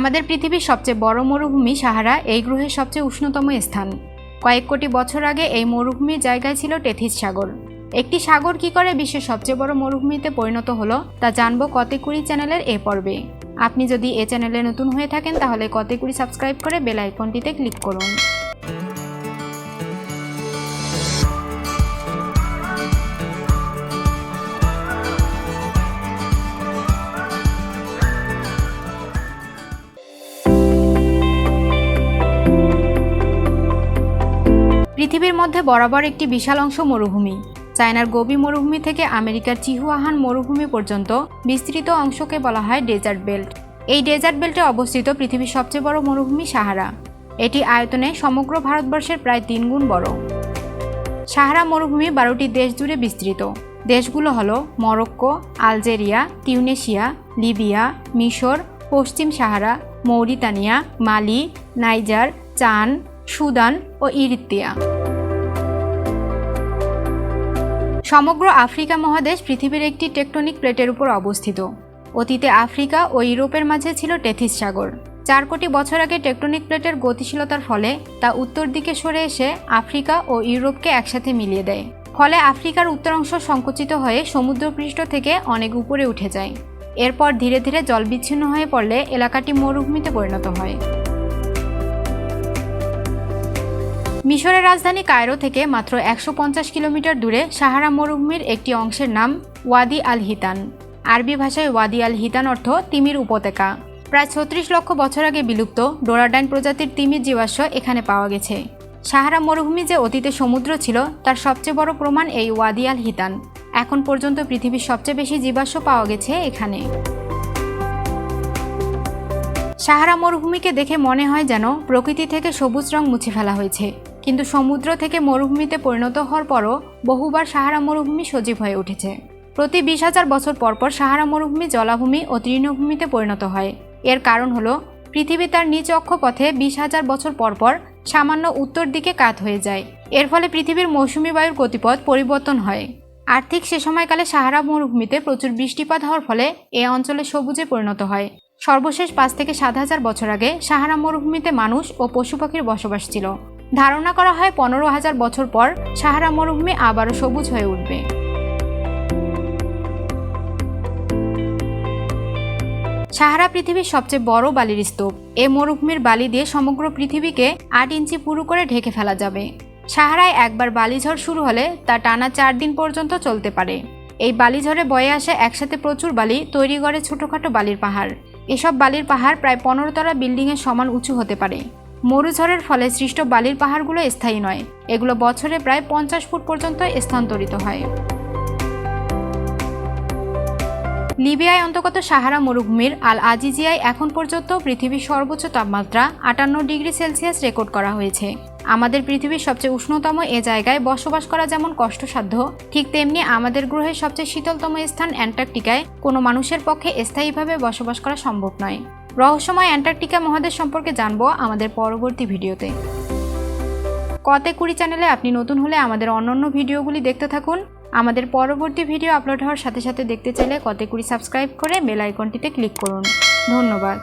আমাদের পৃথিবীর সবচেয়ে বড় মরুভূমি সাহারা, এই গ্রহের সবচেয়ে উষ্ণতম স্থান। কয়েক কোটি বছর আগে এই মরুভূমির জায়গায় ছিল টেথিস সাগর। একটি সাগর কি করে বিশ্বের সবচেয়ে বড় মরুভূমিতে পরিণত হলো, তা জানব কতেকুড়ি চ্যানেলের এ পর্বে। আপনি যদি এ চ্যানেলে নতুন হয়ে থাকেন, তাহলে কতেকুড়ি সাবস্ক্রাইব করে বেল আইকনটিতে ক্লিক করুন। পৃথিবীর মধ্যে বরাবর একটি বিশাল অংশ মরুভূমি। চায়নার গোবি মরুভূমি থেকে আমেরিকার চিহুয়াহান মরুভূমি পর্যন্ত বিস্তৃত অংশকে বলা হয় ডেজার্ট বেল্ট। এই ডেজার্ট বেল্টে অবস্থিত পৃথিবীর সবচেয়ে বড় মরুভূমি সাহারা। এটি আয়তনে সমগ্র ভারতবর্ষের প্রায় তিন গুণ বড়। সাহারা মরুভূমি বারোটি দেশ জুড়ে বিস্তৃত। দেশগুলো হলো মরক্কো, আলজেরিয়া, তিউনেশিয়া, লিবিয়া, মিশর, পশ্চিম সাহারা, মৌরিতানিয়া, মালি, নাইজার, চান, সুদান ও ইরিত্রিয়া। সমগ্র আফ্রিকা মহাদেশ পৃথিবীর একটি টেকটনিক প্লেটের উপর অবস্থিত। অতীতে আফ্রিকা ও ইউরোপের মাঝে ছিল টেথিস সাগর। চার কোটি বছর আগে টেকটনিক প্লেটের গতিশীলতার ফলে তা উত্তর দিকে সরে এসে আফ্রিকা ও ইউরোপকে একসাথে মিলিয়ে দেয়। ফলে আফ্রিকার উত্তর অংশ সংকুচিত হয়ে সমুদ্রপৃষ্ঠ থেকে অনেক উপরে উঠে যায়। এরপর ধীরে ধীরে জল বিচ্ছিন্ন হয়ে পড়লে এলাকাটি মরুভূমিতে পরিণত হয়। মিশরের রাজধানী কায়রো থেকে মাত্র একশো পঞ্চাশ কিলোমিটার দূরে সাহারা মরুভূমির একটি অংশের নাম ওয়াদি আল হিতান আরবি ভাষায় ওয়াদি আল হিতান অর্থ তিমির উপত্যকা। প্রায় ছত্রিশ লক্ষ বছর আগে বিলুপ্ত ডোরাডাইন প্রজাতির তিমির জীবাশ্ম এখানে পাওয়া গেছে। সাহারা মরুভূমি যে অতীতে সমুদ্র ছিল, তার সবচেয়ে বড় প্রমাণ এই ওয়াদি আল হিতান এখন পর্যন্ত পৃথিবীর সবচেয়ে বেশি জীবাশ্ম পাওয়া গেছে এখানে। সাহারা মরুভূমিকে দেখে মনে হয় যেন প্রকৃতি থেকে সবুজ রং মুছে ফেলা হয়েছে। কিন্তু সমুদ্র থেকে মরুভূমিতে পরিণত হওয়ার পরও বহুবার সাহারা মরুভূমি সজীব হয়ে উঠেছে। প্রতি বিশ হাজার বছর পরপর সাহারা মরুভূমি জলাভূমি ও তৃণভূমিতে পরিণত হয়। এর কারণ হলো, পৃথিবী তার নিচ অক্ষপথে বিশ হাজার বছর পরপর সামান্য উত্তর দিকে কাত হয়ে যায়। এর ফলে পৃথিবীর মৌসুমী বায়ুর গতিপথ পরিবর্তন হয়। আর ঠিক সে সময়কালে সাহারা মরুভূমিতে প্রচুর বৃষ্টিপাত হওয়ার ফলে এ অঞ্চলে সবুজে পরিণত হয়। সর্বশেষ পাঁচ থেকে সাত হাজার বছর আগে সাহারা মরুভূমিতে মানুষ ও পশু পাখির বসবাস ছিল। ধারণা করা হয় পনেরো হাজার বছর পর সাহারা মরুভূমি আবারও সবুজ হয়ে উঠবে। সাহারা পৃথিবীর সবচেয়ে বড় বালির স্তূপ। এ মরুভূমির বালি দিয়ে সমগ্র পৃথিবীকে আট ইঞ্চি পুরু করে ঢেকে ফেলা যাবে। সাহারায় একবার বালিঝড় শুরু হলে তা টানা চার দিন পর্যন্ত চলতে পারে। এই বালিঝড়ে বয়ে আসে একসাথে প্রচুর বালি তৈরি করে ছোটোখাটো বালির পাহাড়। এসব বালির পাহাড় প্রায় পনেরো তলা বিল্ডিংয়ের সমান উঁচু হতে পারে। মরুঝড়ের ফলে সৃষ্ট বালির পাহাড়গুলো স্থায়ী নয়। এগুলো বছরে প্রায় পঞ্চাশ ফুট পর্যন্ত স্থানান্তরিত হয়। লিবিয়ায় অন্তর্গত সাহারা মরুভূমির আল আজিজিয়ায় এখন পর্যন্ত পৃথিবীর সর্বোচ্চ তাপমাত্রা আটান্ন ডিগ্রি সেলসিয়াস রেকর্ড করা হয়েছে। আমাদের পৃথিবীর সবচেয়ে উষ্ণতম এ জায়গায় বসবাস করা যেমন কষ্টসাধ্য, ঠিক তেমনি আমাদের গ্রহের সবচেয়ে শীতলতম স্থান অ্যান্টার্কটিকায় কোনো মানুষের পক্ষে স্থায়ীভাবে বসবাস করা সম্ভব নয়। রহস্যময় অ্যান্টার্কটিকা মহাদেশ সম্পর্কে জানব আমাদের পরবর্তী ভিডিওতে। কতে কুড়ি চ্যানেলে আপনি নতুন হলে আমাদের অন্যান্য ভিডিওগুলি দেখতে থাকুন। আমাদের পরবর্তী ভিডিও আপলোড হওয়ার সাথে সাথে দেখতে চাইলে কতে কুড়ি সাবস্ক্রাইব করে বেল আইকনটিতে ক্লিক করুন। ধন্যবাদ।